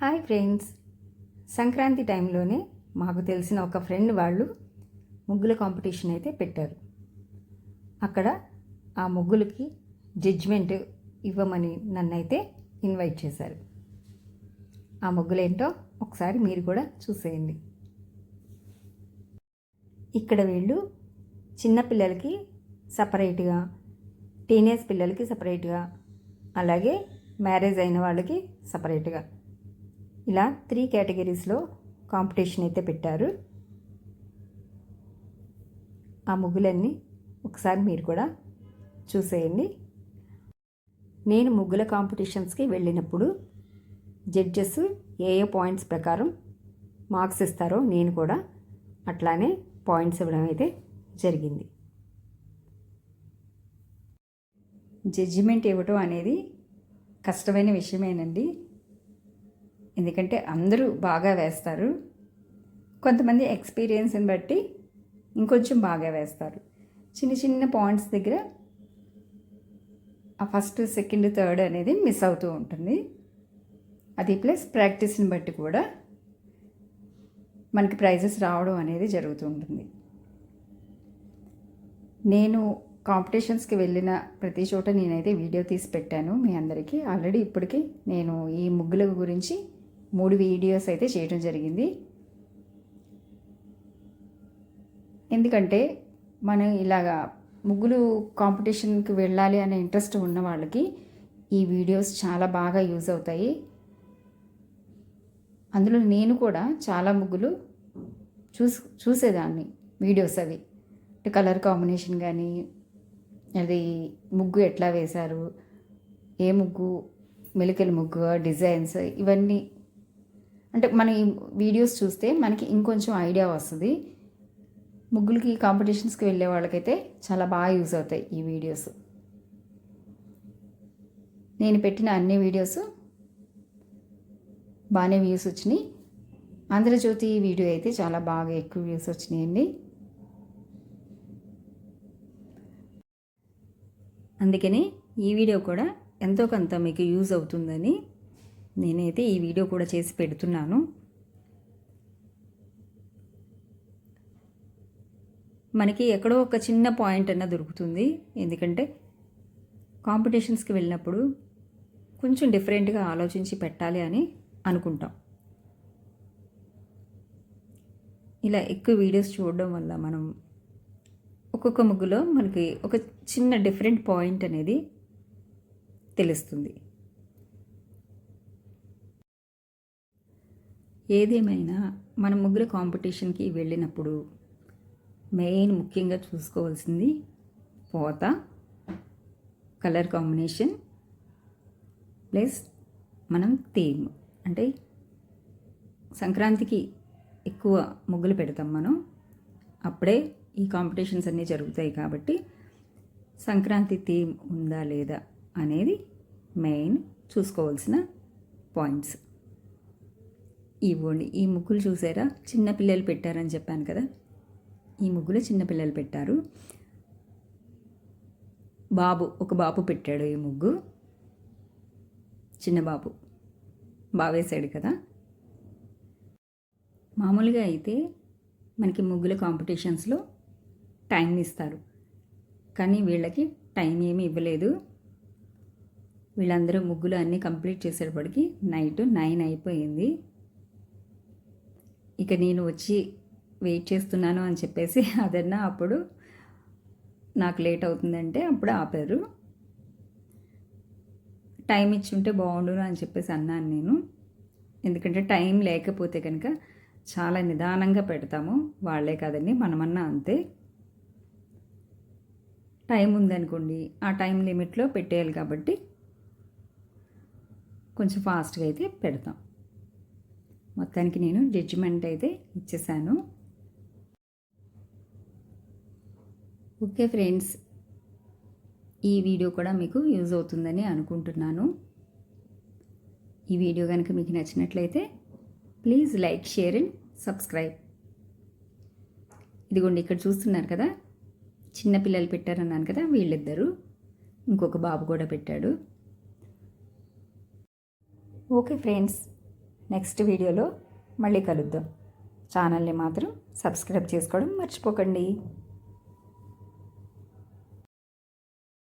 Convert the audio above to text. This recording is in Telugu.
Hi friends. సంక్రాంతి టైంలోనే మాకు తెలిసిన ఒక ఫ్రెండ్ వాళ్ళు ముగ్గుల కాంపిటీషన్ అయితే పెట్టారు. అక్కడ ఆ ముగ్గులకి జడ్జ్మెంట్ ఇవ్వమని నన్నైతే ఇన్వైట్ చేశారు. ఆ ముగ్గులేంటో ఒకసారి మీరు కూడా చూసేయండి. ఇక్కడ వీళ్ళు చిన్నపిల్లలకి సపరేట్గా టీనేజ్ పిల్లలకి సపరేట్గా అలాగే మ్యారేజ్ అయిన వాళ్ళకి సపరేట్గా ఇలా త్రీ కేటగిరీస్లో కాంపిటీషన్ అయితే పెట్టారు. ఆ ముగ్గులన్నీ ఒకసారి మీరు కూడా చూసేయండి. నేను ముగ్గుల కాంపిటీషన్స్కి వెళ్ళినప్పుడు జడ్జెస్ ఏ ఏ పాయింట్స్ ప్రకారం మార్క్స్ ఇస్తారో నేను కూడా అట్లానే పాయింట్స్ ఇవ్వడం అయితే జరిగింది. జడ్జిమెంట్ ఇవ్వటం అనేది కష్టమైన విషయమేనండి. ఎందుకంటే అందరూ బాగా వేస్తారు. కొంతమంది ఎక్స్పీరియన్స్ని బట్టి ఇంకొంచెం బాగా వేస్తారు. చిన్న చిన్న పాయింట్స్ దగ్గర ఆ ఫస్ట్ సెకండ్ థర్డ్ అనేది మిస్ అవుతూ ఉంటుంది. అది ప్లస్ ప్రాక్టీస్ని బట్టి కూడా మనకి ప్రైజెస్ రావడం అనేది జరుగుతూ ఉంటుంది. నేను కాంపిటీషన్స్కి వెళ్ళిన ప్రతి చోట నేనైతే వీడియో తీసి పెట్టాను మీ అందరికీ. ఆల్రెడీ ఇప్పటికీ నేను ఈ ముగ్గుల గురించి మూడు వీడియోస్ అయితే చేయడం జరిగింది. ఎందుకంటే మనం ఇలాగా ముగ్గులు కాంపిటీషన్కి వెళ్ళాలి అనే ఇంట్రెస్ట్ ఉన్న వాళ్ళకి ఈ వీడియోస్ చాలా బాగా యూజ్ అవుతాయి. అందులో నేను కూడా చాలా ముగ్గులు చూస్ చూసేదాన్ని వీడియోస్ అవి. అంటే కలర్ కాంబినేషన్ కానీ అది ముగ్గు ఎట్లా వేశారు ఏ ముగ్గు మెలికల ముగ్గు డిజైన్స్ ఇవన్నీ అంటే మన ఈ వీడియోస్ చూస్తే మనకి ఇంకొంచెం ఐడియా వస్తుంది. ముగ్గులకి కాంపిటీషన్స్కి వెళ్ళే వాళ్ళకైతే చాలా బాగా యూజ్ అవుతాయి ఈ వీడియోస్. నేను పెట్టిన అన్ని వీడియోస్ బాగానే వ్యూస్ వచ్చినాయి. ఆంధ్రజ్యోతి వీడియో అయితే చాలా బాగా ఎక్కువ వ్యూస్ వచ్చినాయండి. అందుకని ఈ వీడియో కూడా ఎంతో కొంత మీకు యూజ్ అవుతుందని నేనైతే ఈ వీడియో కూడా చేసి పెడుతున్నాను. మనకి ఎక్కడో ఒక చిన్న పాయింట్ అన్న దొరుకుతుంది. ఎందుకంటే కాంపిటీషన్స్కి వెళ్ళినప్పుడు కొంచెం డిఫరెంట్గా ఆలోచించి పెట్టాలి అని అనుకుంటాం. ఇలా ఎక్కువ వీడియోస్ చూడడం వల్ల మనం ఒక్కొక్క ముగ్గులో మనకి ఒక చిన్న డిఫరెంట్ పాయింట్ అనేది తెలుస్తుంది. ఏదేమైనా మన ముగ్గురు కాంపిటీషన్కి వెళ్ళినప్పుడు మెయిన్ ముఖ్యంగా చూసుకోవాల్సింది పోత కలర్ కాంబినేషన్ ప్లస్ మనం థీమ్. అంటే సంక్రాంతికి ఎక్కువ ముగ్గులు పెడతాం మనం. అప్పుడే ఈ కాంపిటీషన్స్ అన్నీ జరుగుతాయి కాబట్టి సంక్రాంతి థీమ్ ఉందా లేదా అనేది మెయిన్ చూసుకోవాల్సిన పాయింట్స్. ఇవ్వండి. ఈ ముగ్గులు చూసారా? చిన్నపిల్లలు పెట్టారని చెప్పాను కదా? ఈ ముగ్గులు చిన్నపిల్లలు పెట్టారు. బాబు ఒక బాబు పెట్టాడు ఈ ముగ్గు. చిన్న బాబు బావేశాడు కదా? మామూలుగా అయితే మనకి ముగ్గుల కాంపిటీషన్స్లో టైం ఇస్తారు. కానీ వీళ్ళకి టైం ఏమీ ఇవ్వలేదు. వీళ్ళందరూ ముగ్గులు అన్నీ కంప్లీట్ చేసేటప్పటికి నైట్ నైన్ అయిపోయింది. ఇక నేను వచ్చి వెయిట్ చేస్తున్నాను అని చెప్పేసి అదన్నా అప్పుడు నాకు లేట్ అవుతుందంటే అప్పుడు ఆపారు. టైం ఇచ్చి ఉంటే బాగుండును అని చెప్పేసి అన్నాను నేను. ఎందుకంటే టైం లేకపోతే కనుక చాలా నిదానంగా పెడతాము. వాళ్ళే కాదండి మనమన్నా అంతే. టైం ఉందనుకోండి ఆ టైం లిమిట్లో పెట్టేయాలి కాబట్టి కొంచెం ఫాస్ట్గా అయితే పెడతాం. మొత్తానికి నేను జడ్జిమెంట్ అయితే ఇచ్చేసాను. ఓకే ఫ్రెండ్స్ ఈ వీడియో కూడా మీకు యూజ్ అవుతుందని అనుకుంటున్నాను. ఈ వీడియో కనుక మీకు నచ్చినట్లయితే please like share and subscribe. ఇదిగోండి ఇక్కడ చూస్తున్నారు కదా చిన్న పిల్లలు పెట్టారన్నాను కదా వీళ్ళిద్దరూ. ఇంకొక బాబు కూడా పెట్టాడు. ఓకే ఫ్రెండ్స్ నెక్స్ట్ వీడియోలో మళ్ళీ కలుద్దాం. ఛానల్ని మాత్రం సబ్స్క్రైబ్ చేసుకోవడం మర్చిపోకండి.